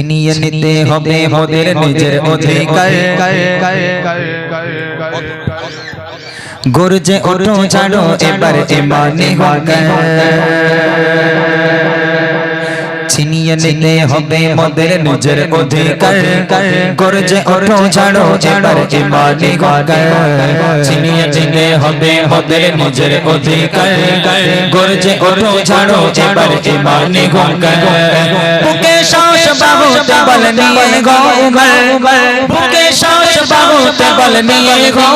ছিনিয়ে নিতে হবে ওদের নিজের অধিকার। গর্জে ওঠো ছাড়ো এবার এমানি হকার। ছিনিয়ে নিতে হবে মোদের নিজের অধিকার। গর্জে ওঠো ছাড়ো এবার ইমানি হকার ছিনিয়ে নিতে হবে মোদের নিজের অধিকার। গর্জে ওঠো ছাড়ো এবার ইমানি হকার বুকে সাহস বাহুতে বল নিয়ে গো বুকে সাহস বাহুতে বল নিয়ে গো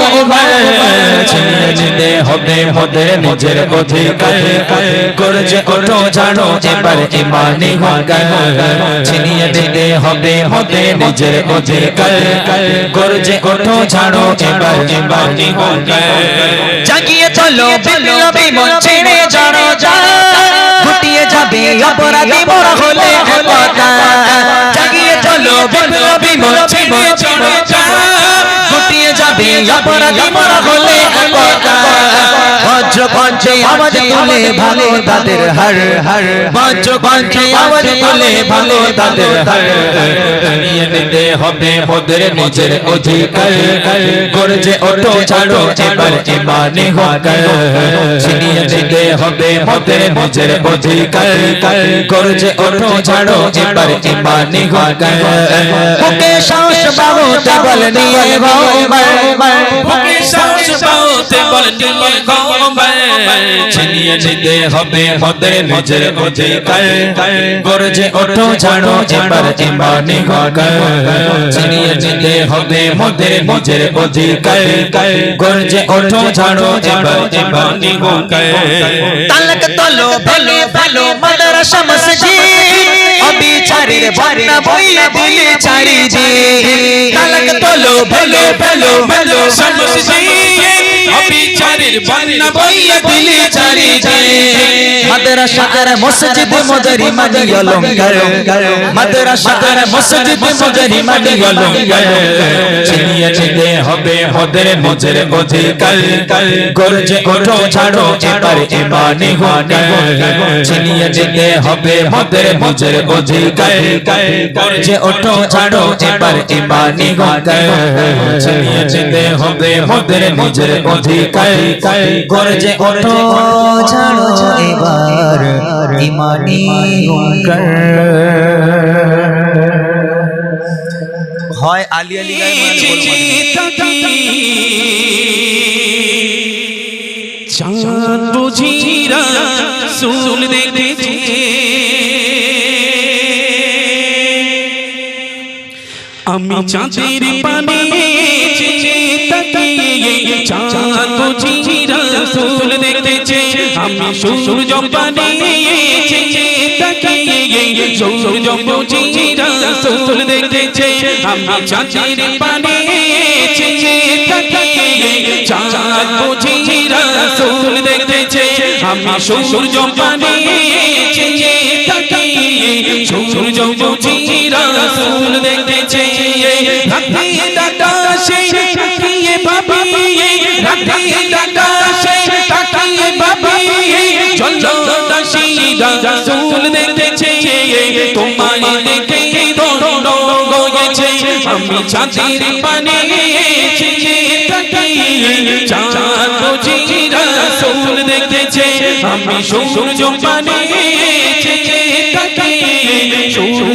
ছিনিয়ে নিতে হবে মোদের নিজের অধিকার। গর্জে ওঠো ছাড়ো এবার ইমানি হকার ছিনিয়ে নিতে হবে মোদের নিজের অধিকার। গর্জে ওঠো ছাড়ো এবার ইমানি হকার জাগিয়ে চলো বিপ্লবী মন ছেড়ে জড়ো যা ফুটিয়ে যাবে অপরাধী বড় হলে কথা জাগিয়ে বিপ্লবী মন ছেড়ে জড়ো যা ফুটিয়ে যাবে অপরাধী মরা হলে পঞ্চে তুলে ভালো তাদের হার হার বজ্র পঞ্চে আওয়াজ তুলে ভালো তাদের হার নিয়ে নিতে হবে ওদের নিজের অধিকার গর্জে ওঠো ছাড়ো এবার ইমানি হকার ছিনিয়ে নিতে হবে ওদের নিজের অধিকার গর্জে ওঠো ছাড়ো এবার ইমানি হকার বুকে সাহস বাবু বল নিয়ে সাহস পাওতে বল নিয়ে গম্বায় ছিনিয়ে নিতে হবে ওদের নিজের অধিকার গর্জে ওঠো ছাড়ো এবার ইমানি ছিনিয়ে নিতে হবে ওদের নিজের অধিকার গর্জে ওঠো ছাড়ো এবার ইমানি তালক তলো ভেলো ভেলো মাদ্রাসা মসজিদ। অবিচারের বন্যা বইয়ে দিলে চারি জি তালক তলো ভেলো ভেলো ভেলো সমসি অবিচারের বন্যা বইয়া দিলে চারি মাদ্রাসা আর মসজিদ মজারি মানি অলঙ্কার। মাদ্রাসা আর মসজিদ মজারি মানি অলঙ্কার। ছিনিয়ে নিতে হবে ওদের নিজের অধিকার। গর্জে ওঠো, ছাড়ো, এবার ইমানি অধিকার। গর্জে ওঠো ছাড়ো এবার ইমানি হকার হয় আলী আলী চাঁদ বুঝিরা সুল দেখেছে আমি চাঁদের পানে চাঁদ বুঝিরা সুল দেখেছে। আমি সূর্য পানে সূর্য বুঝিরা সুল দেখেছে। আমি চাঁদের পানে চাঁদ বুঝিরা সুল দেখেছে। আমি সূর্য পানে সূর্য বুঝিরা সুল দেখেছে। রাধে দাদা সে তাকিয়ে ভাবি। রাধে দাদা সে তাকিয়ে ভাবি। চলো দাসী দাদা সুল দেখেছে। তোমায় দেখে দণ্ড গেছে। আমি চাঁদের পানে চাঁদ বুঝিরা সুল দেখেছে। আমি সূর্য পানে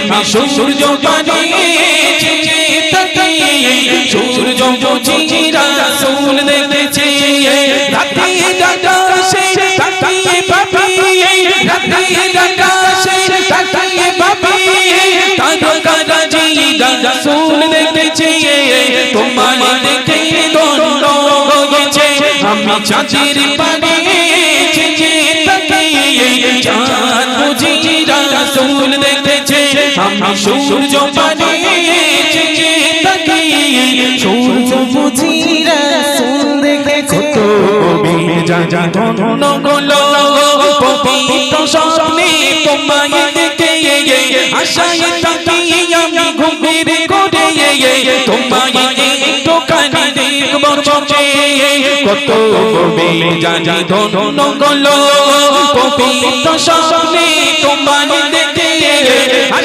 আমি সূর্য বানিয়েছি তাকিয়ে সূর্য বুঝি রাসূল দেখেছে। রাতে ডাকার সে তাকিয়ে ভাবিয়ে রাতে ডাকার সে তাকিয়ে ভাবিয়ে তারকা কাজি রাসূল দেখেছে। তোমার দেখে তো গেছে আমি চাঁদের পানি আমি সূর্য পানে সূর্য বুঝি রাসূল দেখেছে কবি জানি ধন্য গলো পবিত্র স্বপ্নে তোমায় দেখে আশায় তাকিয়ে আমি ঘুমের করে তোমায় একটু কানে দেখব চোখে কত কবি জানি ধন্য গলো তোমায়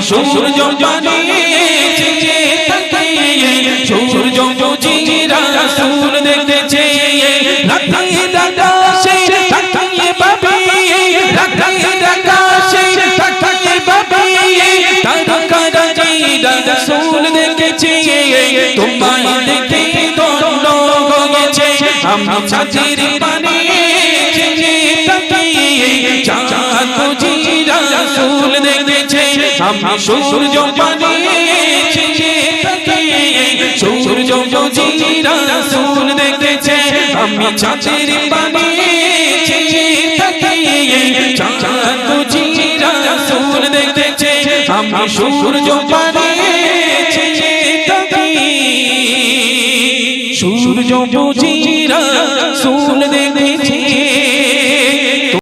সূর্য তাকিয়ে সূর্য বুঝি রাসূল দেখেছে রাতে আকাশে তাকিয়ে পাবে রাতে আকাশে তাকিয়ে পাবে তারকারা জিরা রাসূল দেখেছে, তোমায় দেখে দন্ড গেছে। আমি চাঁদের পানে চাঁদ আমি সূর্য সূর্য রাসূল দেখেছে। আমি চাঁদের পানে চাঁদ রাসূল দেখেছে। আমি সূর্য পানে